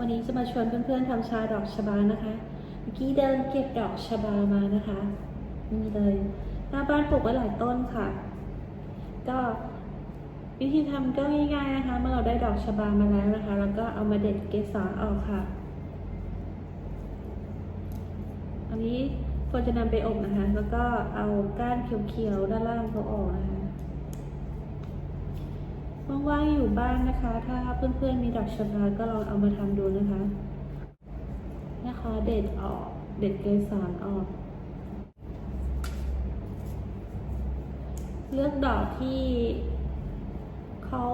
วันี้จะมาชวนเพื่อนๆทำชาดอกชบานะคะ เมื่อกี้เดินเก็บดอกชบามานะคะนี่เลยหน้าบ้านปลูกไว้หลายต้นค่ะ ก็วิธีทำก็ง่ายๆนะคะ เมื่อเราได้ดอกชบามาแล้วนะคะ แล้วก็เอามาเด็ดเกสรออกค่ะ อันนี้ควรจะนำไปอบนะคะ แล้วก็เอาก้านเขียวๆด้านล่างเขาออกนะคะ ว่างๆอยู่บ้านนะคะ ถ้าเพื่อนๆมีดอกชบาก็ลองเอามาทำดูนะคะนะคะเด็ดออกเด็ดเกสรออก เลือกดอกที่เขา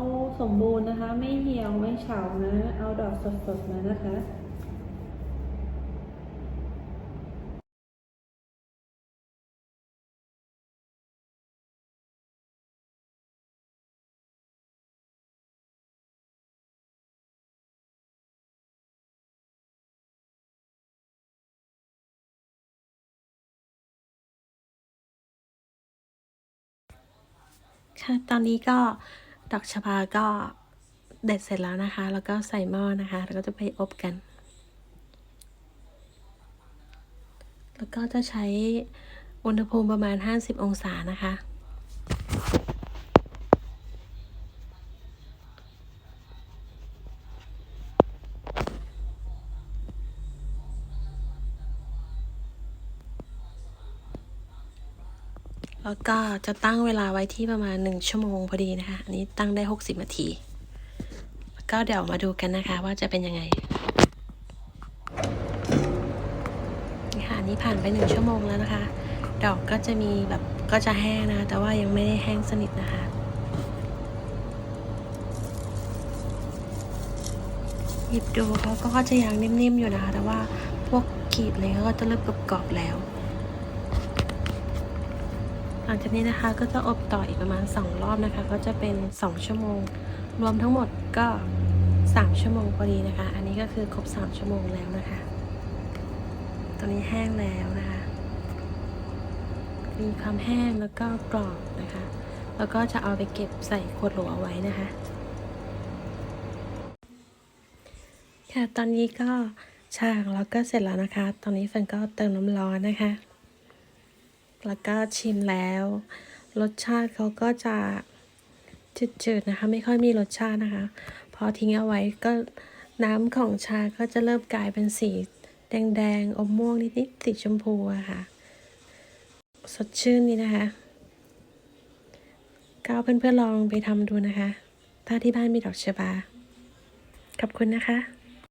สมบูรณ์นะคะ ไม่เหี่ยวไม่เฉานะ เอาดอกสดๆมานะคะ ค่ะตอนนี้ก็ดอกชบาก็เด็ดเสร็จแล้วนะคะ แล้วก็ใส่หม้อนะคะ แล้วก็จะไปอบกัน แล้วก็จะใช้อุณหภูมิประมาณ 50 องศานะคะ แล้วก็จะตั้งเวลาไว้ที่ประมาณ 1 ชั่วโมงพอดีนะคะ อันนี้ตั้งได้ 60 นาที แล้วก็เดี๋ยวมาดูกันนะคะว่าจะเป็นยังไงนี่ค่ะนี้ผ่านไป 1 ชั่วโมงแล้วนะคะ ดอกก็จะมีแบบก็จะแห้งนะ แต่ว่ายังไม่ได้แห้งสนิทนะคะหยิบดูเขาก็จะยังนิ่มๆอยู่นะคะ แต่ว่าพวกกีบอะไรเขาก็จะเริ่มกรอบๆแล้ว หลังจากนี้นะคะก็จะอบต่ออีกประมาณ 2 รอบนะคะ ก็จะเป็น 2 ชั่วโมง รวมทั้งหมดก็ 3 ชั่วโมงพอดีนะคะ อันนี้ก็คือครบ 3 ชั่วโมงแล้วนะคะ ตอนนี้แห้งแล้วนะคะ มีความแห้งแล้วก็กรอบนะคะ แล้วก็จะเอาไปเก็บใส่ขวดโหลเอาไว้นะคะค่ะตอนนี้ก็ชาของเราก็เสร็จแล้วนะคะ ตอนนี้ฟันก็เติมน้ำร้อนนะคะ แล้วก็ชิมแล้ว รสชาติเขาก็จะจืดๆนะคะ ไม่ค่อยมีรสชาตินะคะ พอทิ้งเอาไว้ก็น้ำของชาก็จะเริ่มกลายเป็นสีแดงๆอมม่วงนิดๆสีชมพูอะค่ะ สดชื่นนี่นะคะก็เอาเพื่อนๆลองไปทำดูนะคะ ถ้าที่บ้านมีดอกชบา ขอบคุณนะคะ